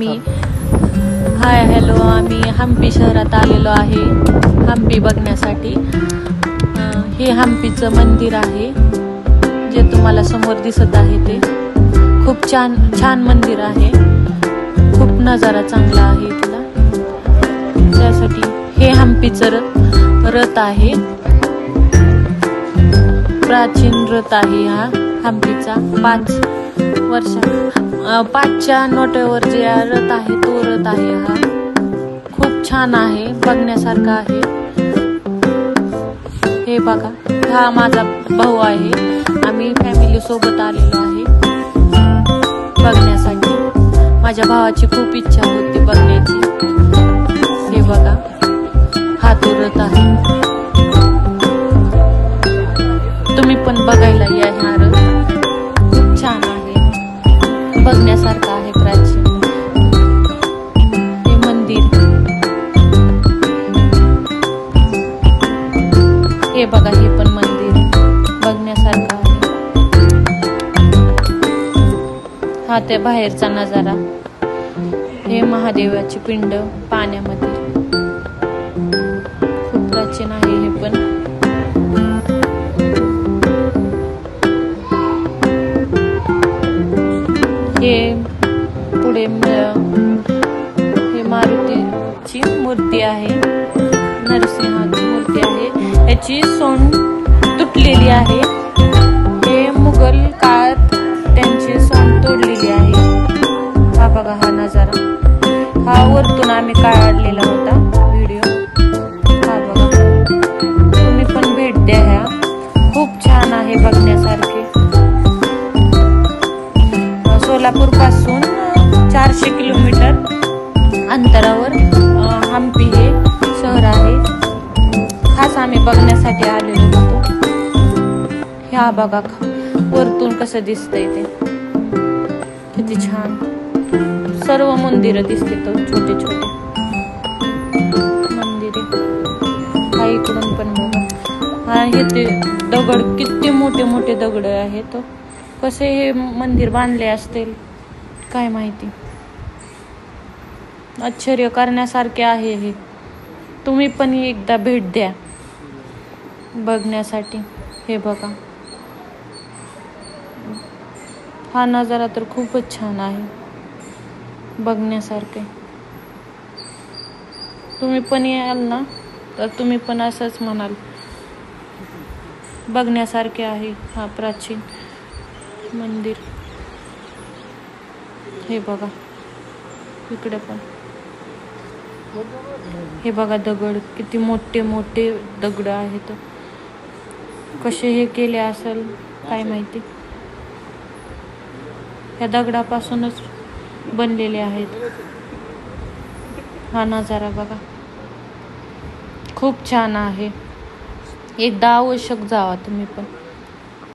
मी. Hi hello आम्ही हम्पी शहरात आलेलो आहे. हम्पी बघण्यासाठी. हे हम्पीचं मंदिर आहे जे तुम्हाला समोर दिसत आहे ते. खूप छान छान मंदिर आहे. खूप नजारा चांगला आहे इथला. त्यासाठी हे हम्पीचं रथ रथ आहे. प्राचीन रथ आहे हा हम्पीचा. पाच वर्ष. पाचच्या नोटेवर जे रथ आहे तो रथ आहे हा. खूप छान आहे बघण्यासारखा आहे. हे बघा हा माझा भाऊ आहे. आम्ही फॅमिली सोबत आलेलो आहे. बघण्यासाठी. माझ्या भावाची खूप इच्छा होती बघण्याची. हे बघा हा तो रथ आहे. तुम्ही पण बघायला या बघण्यासारखं आहे प्राचीन. हे मंदिर. हे बघा हे पण मंदिर. बघण्यासारखं आहे. हा ते बाहेरचा नजारा. हे महादेवाची पिंड पाण्यामध्ये. खूप प्राचीन आहे हे पण. हे मारुतीची मूर्ती आहे. नरसिंहाची मूर्ती आहे. याची सोंड तुटलेली आहे. हे मुघल काळात त्यांची सोंड तोडलेली आहे. हा बघा हा नजारा. हा वरतून आम्ही काढलेला होता व्हिडिओ. हा बघा. तुम्ही पण भेट द्या ह्या. खूप छान आहे बघण्यासारखे. सोलापूरपासून चारशे किलोमीटर अंतरावर हम्पी हे शहर आहे. खास आम्ही बघण्यासाठी आलेलो होतो. ह्या बघा वरतून कसं दिसतंय ते. किती छान. सर्व मंदिरं दिसते तो छोटे छोटे. मंदिरे. हा इकडून पण बघा. हा हे ते दगड किती मोठे मोठे दगड आहेत. तो कसे हे मंदिर बांधले असतील काय माहिती. आश्चर्य करण्यासारखे आहे हे. तुम्ही पण एकदा भेट द्या. बघण्यासाठी. हे बघा. हा नजारा तर खूपच छान आहे. बघण्यासारखे. तुम्ही पण याल ना? तर तुम्ही पण असंच म्हणाल. बघण्यासारखे आहे हा प्राचीन मंदिर. हे बघा. इकडे पण. हे बघा दगड किती मोठे मोठे दगड आहेत. कसे हे केले असेल काय माहिती? ह्या दगडापासूनच बनलेले आहेत. हा नजारा बघा. खूप छान आहे. एकदा आवश्यक जावा तुम्ही पण.